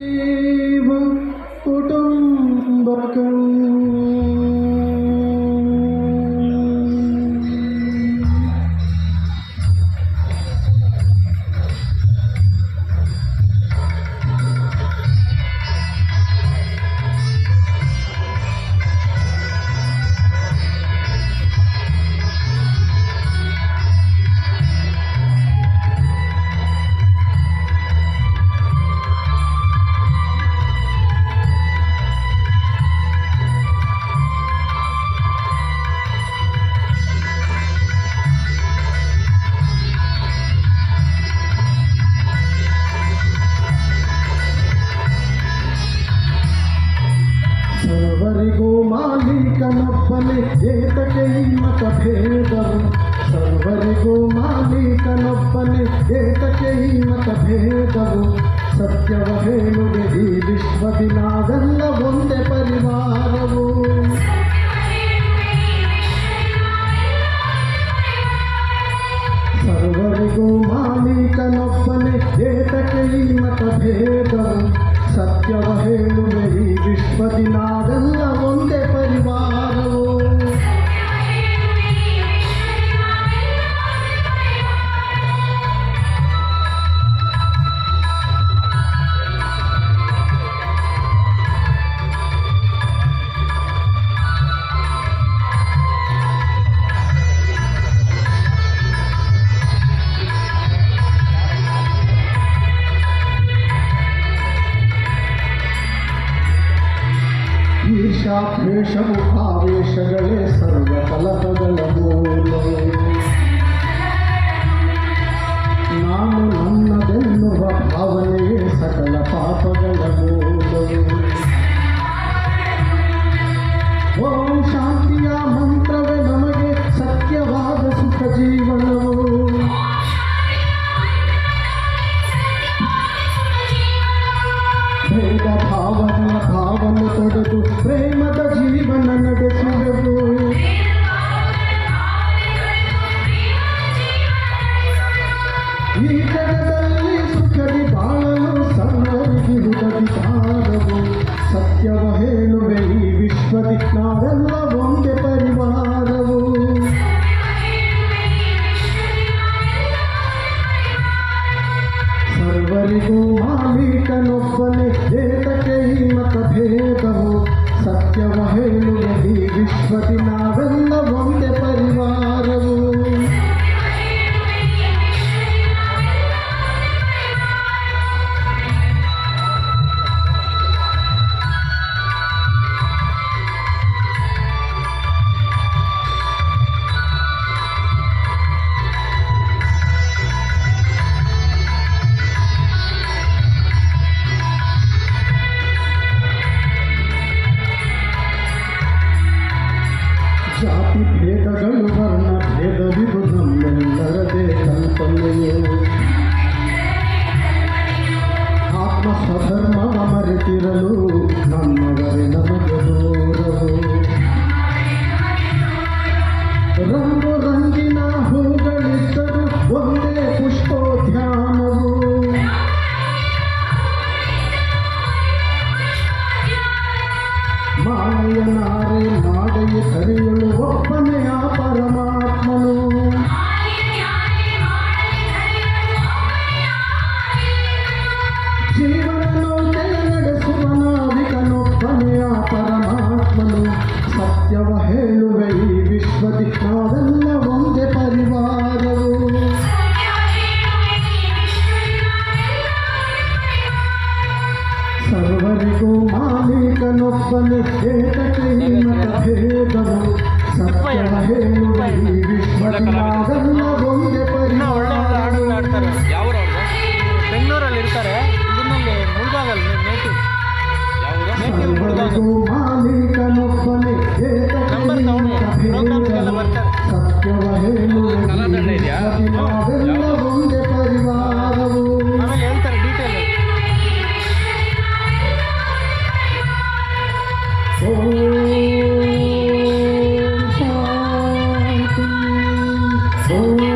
Mm-hmm. ಏತಕ್ಕೆ ಹಿಮ್ಮತ ಭೇದರು ಸರ್ವರಿಗೂ ಮಾಲೀಕನೊಬ್ಬನೇ ಏತಕ್ಕೆ ಹಿಮ್ಮತ ಭೇದರು ಸತ್ಯವ ಹೇಳುವೆ ಈ ವಿಶ್ವದಿನಾದಲ್ಲಿ ದ್ವೇಷಾವೇಶಗಳೇ ಸರ್ವತ ಸತ್ಯವ ಹೇಳುವೆ ಈ ವಿಶ್ವದಿ ನಾವೆಲ್ಲ ಒಂದೇ ಪರಿವಾರವು ಸರ್ವರಿಗೂ ಇರಲು ಕಲಾವಿದರು ಇನ್ನೂ ಒಳ್ಳೆ ಒಳ್ಳೆ ಹಾಡುಗಳು ಆಡ್ತಾರೆ. ಅವರು ಬೆಂಗಳೂರಲ್ಲಿ ಇರ್ತಾರೆ ಇದರಲ್ಲಿ ಮುಳ್ಬಾಗಲ್ ನೇಟಿವ್ ಯಾವ್ದು ಮುಳ್ಬಾಗಲ್ Oh.